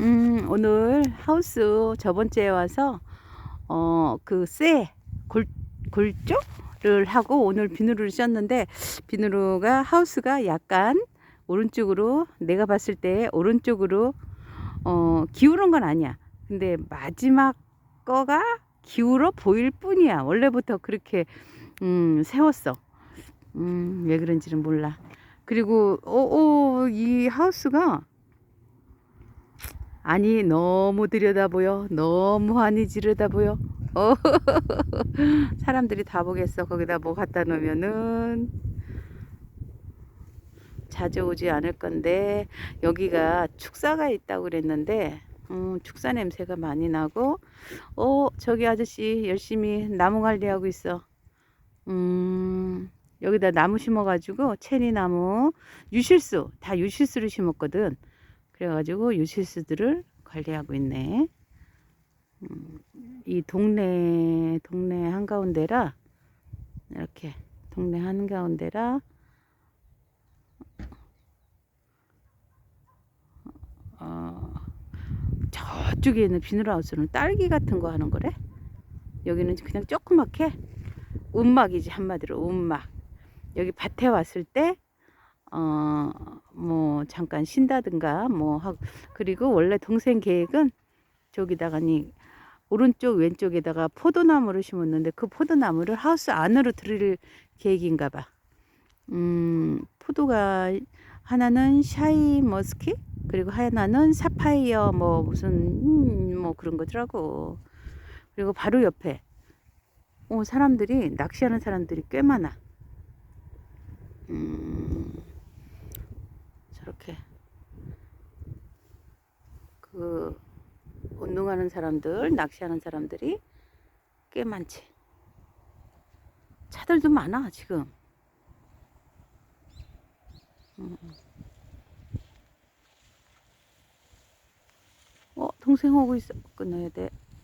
음, 오늘 하우스 저번주에 와서 어, 그쇠 골, 골조를 하고 오늘 비누를 씌웠는데 비누가 하우스가 약간 오른쪽으로 내가 봤을 때 오른쪽으로 어, 기울은 건 아니야. 근데 마지막 거가 기울어 보일 뿐이야. 원래부터 그렇게 음, 세웠어. 음, 왜 그런지는 몰라. 그리고 어, 어, 이 하우스가 아니 너무 들여다보여. 너무 환히 지르다보여. 어, 사람들이 다 보겠어. 거기다 뭐 갖다 놓으면은. 자주 오지 않을 건데. 여기가 축사가 있다고 그랬는데 음, 축사 냄새가 많이 나고. 어 저기 아저씨 열심히 나무 관리하고 있어. 음 여기다 나무 심어 가지고 체리 나무 유실수 다 유실수를 심었거든 그래가지고 유실수들을 관리하고 있네. 음, 이 동네 동네 한가운데라 이렇게 동네 한가운데라 어, 저쪽에 있는 비닐하우스는 딸기 같은 거 하는 거래. 여기는 그냥 조그맣게 움막이지 한마디로 움막. 여기 밭에 왔을 때 어, 뭐, 잠깐 쉰다든가, 뭐, 하고, 그리고 원래 동생 계획은 저기다가니, 오른쪽, 왼쪽에다가 포도나무를 심었는데 그 포도나무를 하우스 안으로 들일 계획인가 봐. 음, 포도가 하나는 샤이 머스키, 그리고 하나는 사파이어, 뭐, 무슨, 음, 뭐 그런 거더라고. 그리고 바로 옆에, 어, 사람들이, 낚시하는 사람들이 꽤 많아. 음, 저렇게 그 운동하는 사람들, 낚시하는 사람들이 꽤 많지. 차들도 많아 지금. 음. 어 동생 오고 있어. 끊어야 돼.